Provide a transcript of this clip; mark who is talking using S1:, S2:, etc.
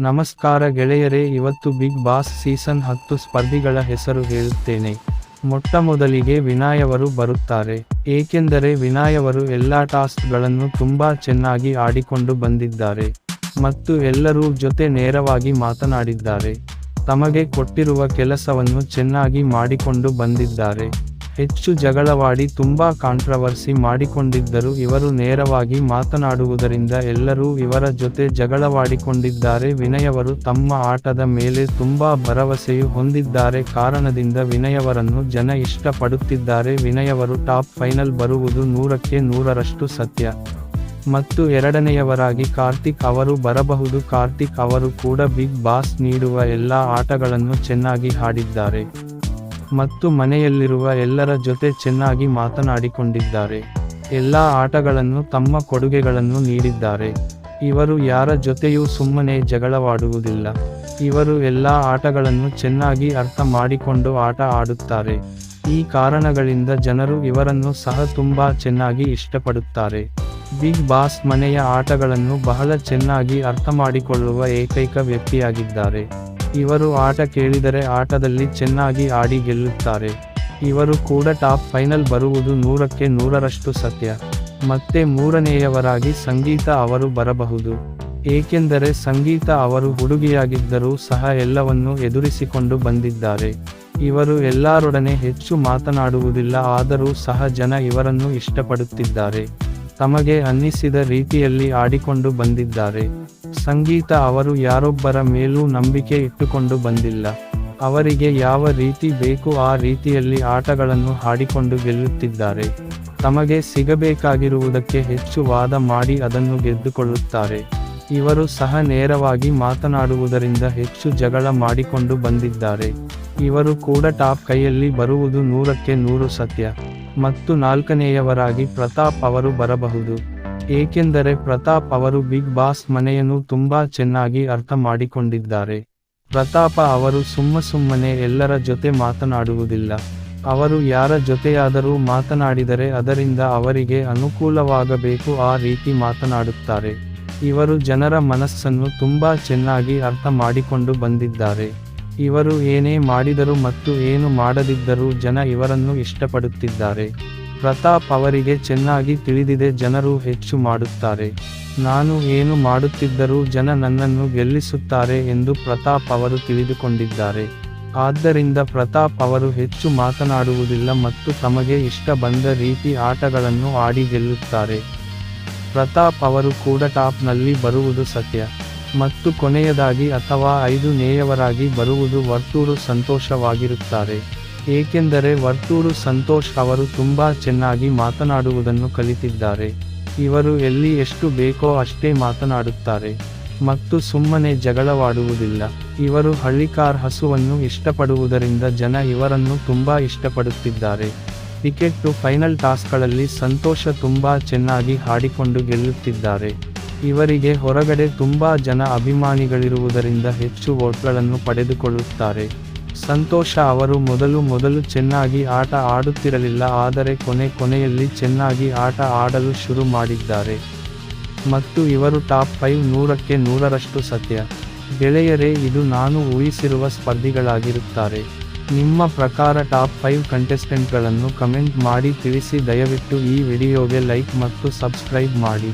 S1: ನಮಸ್ಕಾರ ಗೆಳೆಯರೇ, ಇವತ್ತು ಬಿಗ್ ಬಾಸ್ ಸೀಸನ್ ಹತ್ತು ಸ್ಪರ್ಧಿಗಳ ಹೆಸರು ಹೇಳುತ್ತೇನೆ. ಮೊಟ್ಟಮೊದಲಿಗೆ ವಿನಾಯವರು ಬರುತ್ತಾರೆ. ಏಕೆಂದರೆ ವಿನಾಯವರು ಎಲ್ಲಾ ಟಾಸ್ಕ್ಗಳನ್ನು ತುಂಬಾ ಚೆನ್ನಾಗಿ ಆಡಿಕೊಂಡು ಬಂದಿದ್ದಾರೆ. ಮತ್ತು ಎಲ್ಲರೂ ಜೊತೆ ನೇರವಾಗಿ ಮಾತನಾಡಿದ್ದಾರೆ. ತಮಗೆ ಕೊಟ್ಟಿರುವ ಕೆಲಸವನ್ನು ಚೆನ್ನಾಗಿ ಮಾಡಿಕೊಂಡು ಬಂದಿದ್ದಾರೆ. ಹೆಚ್ಚು ಜಗಳವಾಡಿ ತುಂಬಾ ಕಾಂಟ್ರವರ್ಸಿ ಮಾಡಿಕೊಂಡಿದ್ದರು ಇವರು ನೇರವಾಗಿ ಮಾತನಾಡುವುದರಿಂದ ಎಲ್ಲರೂ ಇವರ ಜೊತೆ ಜಗಳವಾಡಿಕೊಂಡಿದ್ದಾರೆ. ವಿನಯವರು ತಮ್ಮ ಆಟದ ಮೇಲೆ ತುಂಬಾ ಭರವಸೆಯು ಹೊಂದಿದ್ದಾರೆ. ಕಾರಣದಿಂದ ವಿನಯವರನ್ನು ಜನ ಇಷ್ಟಪಡುತ್ತಿದ್ದಾರೆ. ವಿನಯವರು ಟಾಪ್ ಫೈನಲ್ ಬರುವುದು ನೂರಕ್ಕೆ ನೂರರಷ್ಟು ಸತ್ಯ. ಮತ್ತು ಎರಡನೆಯವರಾಗಿ ಕಾರ್ತಿಕ್ ಅವರು ಬರಬಹುದು. ಕಾರ್ತಿಕ್ ಅವರು ಕೂಡ ಬಿಗ್ ಬಾಸ್ ನೀಡುವ ಎಲ್ಲಾ ಆಟಗಳನ್ನು ಚೆನ್ನಾಗಿ ಹಾಡಿದ್ದಾರೆ ಮತ್ತು ಮನೆಯಲ್ಲಿರುವ ಎಲ್ಲರ ಜೊತೆ ಚೆನ್ನಾಗಿ ಮಾತನಾಡಿಕೊಂಡಿದ್ದಾರೆ. ಎಲ್ಲ ಆಟಗಳನ್ನು ತಮ್ಮ ಕೊಡುಗೆಗಳನ್ನು ನೀಡಿದ್ದಾರೆ. ಇವರು ಯಾರ ಜೊತೆಯೂ ಸುಮ್ಮನೆ ಜಗಳವಾಡುವುದಿಲ್ಲ. ಇವರು ಎಲ್ಲ ಆಟಗಳನ್ನು ಚೆನ್ನಾಗಿ ಅರ್ಥ ಮಾಡಿಕೊಂಡು ಆಟ ಆಡುತ್ತಾರೆ. ಈ ಕಾರಣಗಳಿಂದ ಜನರು ಇವರನ್ನು ಸಹ ತುಂಬಾ ಚೆನ್ನಾಗಿ ಇಷ್ಟಪಡುತ್ತಾರೆ. ಬಿಗ್ ಬಾಸ್ ಮನೆಯ ಆಟಗಳನ್ನು ಬಹಳ ಚೆನ್ನಾಗಿ ಅರ್ಥ ಮಾಡಿಕೊಳ್ಳುವ ಏಕೈಕ ವ್ಯಕ್ತಿಯಾಗಿದ್ದಾರೆ. ಇವರು ಆಟ ಕೇಳಿದರೆ ಆಟದಲ್ಲಿ ಚೆನ್ನಾಗಿ ಆಡಿ ಗೆಲ್ಲುತ್ತಾರೆ. ಇವರು ಕೂಡ ಟಾಪ್ ಫೈನಲ್ ಬರುವುದು ನೂರಕ್ಕೆ ನೂರರಷ್ಟು ಸತ್ಯ. ಮತ್ತೆ ಮೂರನೆಯವರಾಗಿ ಸಂಗೀತ ಅವರು ಬರಬಹುದು. ಏಕೆಂದರೆ ಸಂಗೀತ ಅವರು ಹುಡುಗಿಯಾಗಿದ್ದರೂ ಸಹ ಎಲ್ಲವನ್ನೂ ಎದುರಿಸಿಕೊಂಡು ಬಂದಿದ್ದಾರೆ. ಇವರು ಎಲ್ಲರೊಡನೆ ಹೆಚ್ಚು ಮಾತನಾಡುವುದಿಲ್ಲ, ಆದರೂ ಸಹ ಜನ ಇವರನ್ನು ಇಷ್ಟಪಡುತ್ತಿದ್ದಾರೆ. ತಮಗೆ ಅನ್ನಿಸಿದ ರೀತಿಯಲ್ಲಿ ಆಡಿಕೊಂಡು ಬಂದಿದ್ದಾರೆ. ಸಂಗೀತ ಅವರು ಯಾರೊಬ್ಬರ ಮೇಲೂ ನಂಬಿಕೆ ಇಟ್ಟುಕೊಂಡು ಬಂದಿಲ್ಲ. ಅವರಿಗೆ ಯಾವ ರೀತಿ ಬೇಕು ಆ ರೀತಿಯಲ್ಲಿ ಆಟಗಳನ್ನು ಹಾಡಿಕೊಂಡು ಗೆಲ್ಲುತ್ತಿದ್ದಾರೆ. ತಮಗೆ ಸಿಗಬೇಕಾಗಿರುವುದಕ್ಕೆ ಹೆಚ್ಚು ವಾದ ಮಾಡಿ ಅದನ್ನು ಗೆದ್ದುಕೊಳ್ಳುತ್ತಾರೆ. ಇವರು ಸಹ ನೇರವಾಗಿ ಮಾತನಾಡುವುದರಿಂದ ಹೆಚ್ಚು ಜಗಳ ಮಾಡಿಕೊಂಡು ಬಂದಿದ್ದಾರೆ. ಇವರು ಕೂಡ ಟಾಪ್ ಕೈಯಲ್ಲಿ ಬರುವುದು ನೂರಕ್ಕೆ ನೂರು ಸತ್ಯ. ಮತ್ತು ನಾಲ್ಕನೆಯವರಾಗಿ ಪ್ರತಾಪ್ ಅವರು ಬರಬಹುದು. ಏಕೆಂದರೆ ಪ್ರತಾಪ್ ಅವರು ಬಿಗ್ ಬಾಸ್ ಮನೆಯನ್ನು ತುಂಬಾ ಚೆನ್ನಾಗಿ ಅರ್ಥ ಮಾಡಿಕೊಂಡಿದ್ದಾರೆ. ಪ್ರತಾಪ ಅವರು ಸುಮ್ಮ ಸುಮ್ಮನೆ ಎಲ್ಲರ ಜೊತೆ ಮಾತನಾಡುವುದಿಲ್ಲ. ಅವರು ಯಾರ ಜೊತೆಯಾದರೂ ಮಾತನಾಡಿದರೆ ಅದರಿಂದ ಅವರಿಗೆ ಅನುಕೂಲವಾಗಬೇಕು ಆ ರೀತಿ ಮಾತನಾಡುತ್ತಾರೆ. ಇವರು ಜನರ ಮನಸ್ಸನ್ನು ತುಂಬಾ ಚೆನ್ನಾಗಿ ಅರ್ಥ ಮಾಡಿಕೊಂಡು ಬಂದಿದ್ದಾರೆ. ಇವರು ಏನೇ ಮಾಡಿದರು ಮತ್ತು ಏನು ಮಾಡದಿದ್ದರೂ ಜನ ಇವರನ್ನು ಇಷ್ಟಪಡುತ್ತಿದ್ದಾರೆ. ಪ್ರತಾಪ್ ಅವರಿಗೆ ಚೆನ್ನಾಗಿ ತಿಳಿದಿದೆ ಜನರು ಹೆಚ್ಚು ಮಾಡುತ್ತಾರೆ. ನಾನು ಏನು ಮಾಡುತ್ತಿದ್ದರೂ ಜನ ನನ್ನನ್ನು ಗೆಲ್ಲಿಸುತ್ತಾರೆ ಎಂದು ಪ್ರತಾಪ್ ಅವರು ತಿಳಿದುಕೊಂಡಿದ್ದಾರೆ. ಆದ್ದರಿಂದ ಪ್ರತಾಪ್ ಅವರು ಹೆಚ್ಚು ಮಾತನಾಡುವುದಿಲ್ಲ ಮತ್ತು ತಮಗೆ ಇಷ್ಟ ಬಂದ ರೀತಿ ಆಟಗಳನ್ನು ಆಡಿ ಗೆಲ್ಲುತ್ತಾರೆ. ಪ್ರತಾಪ್ ಅವರು ಕೂಡ ಟಾಪ್ನಲ್ಲಿ ಬರುವುದು ಸತ್ಯ. ಮತ್ತು ಕೊನೆಯದಾಗಿ ಅಥವಾ ಐದು ನೇಯವರಾಗಿ ಬರುವುದು ವರ್ತೂರು ಸಂತೋಷವಾಗಿರುತ್ತಾರೆ. ಏಕೆಂದರೆ ವರ್ತೂರು ಸಂತೋಷ್ ಅವರು ತುಂಬಾ ಚೆನ್ನಾಗಿ ಮಾತನಾಡುವುದನ್ನು ಕಲಿತಿದ್ದಾರೆ. ಇವರು ಎಲ್ಲಿ ಎಷ್ಟು ಬೇಕೋ ಅಷ್ಟೇ ಮಾತನಾಡುತ್ತಾರೆ. ಮತ್ತು ಸುಮ್ಮನೆ ಜಗಳವಾಡುವುದಿಲ್ಲ. ಇವರು ಹಳ್ಳಿಕಾರ್ ಹಸುವನ್ನು ಇಷ್ಟಪಡುವುದರಿಂದ ಜನ ಇವರನ್ನು ತುಂಬಾ ಇಷ್ಟಪಡುತ್ತಿದ್ದಾರೆ. ಟಿಕೆಟ್ ಟು ಫೈನಲ್ ಟಾಸ್ಕ್ಗಳಲ್ಲಿ ಸಂತೋಷ ತುಂಬಾ ಚೆನ್ನಾಗಿ ಹಾಡಿಕೊಂಡು ಗೆಲ್ಲುತ್ತಿದ್ದಾರೆ. ಇವರಿಗೆ ಹೊರಗಡೆ ತುಂಬಾ ಜನ ಅಭಿಮಾನಿಗಳಿರುವುದರಿಂದ ಹೆಚ್ಚು ವೋಟ್ಗಳನ್ನು ಪಡೆದುಕೊಳ್ಳುತ್ತಾರೆ. ಸಂತೋಷ ಅವರು ಮೊದಲು ಮೊದಲು ಚೆನ್ನಾಗಿ ಆಟ ಆಡುತ್ತಿರಲಿಲ್ಲ ಆದರೆ ಕೊನೆ ಕೊನೆಯಲ್ಲಿ ಚೆನ್ನಾಗಿ ಆಟ ಆಡಲು ಶುರು ಮಾಡಿದ್ದಾರೆ. ಮತ್ತು ಇವರು ಟಾಪ್ ಫೈವ್ ನೂರಕ್ಕೆ ನೂರರಷ್ಟು ಸತ್ಯ. ಗೆಳೆಯರೇ, ಇದು ನಾನು ಊಹಿಸಿರುವ ಸ್ಪರ್ಧಿಗಳಾಗಿರುತ್ತಾರೆ. ನಿಮ್ಮ ಪ್ರಕಾರ ಟಾಪ್ ಫೈವ್ ಕಂಟೆಸ್ಟೆಂಟ್ಗಳನ್ನು ಕಮೆಂಟ್ ಮಾಡಿ ತಿಳಿಸಿ, ದಯವಿಟ್ಟು ಈ ವಿಡಿಯೋಗೆ ಲೈಕ್ ಮತ್ತು ಸಬ್ಸ್ಕ್ರೈಬ್ ಮಾಡಿ.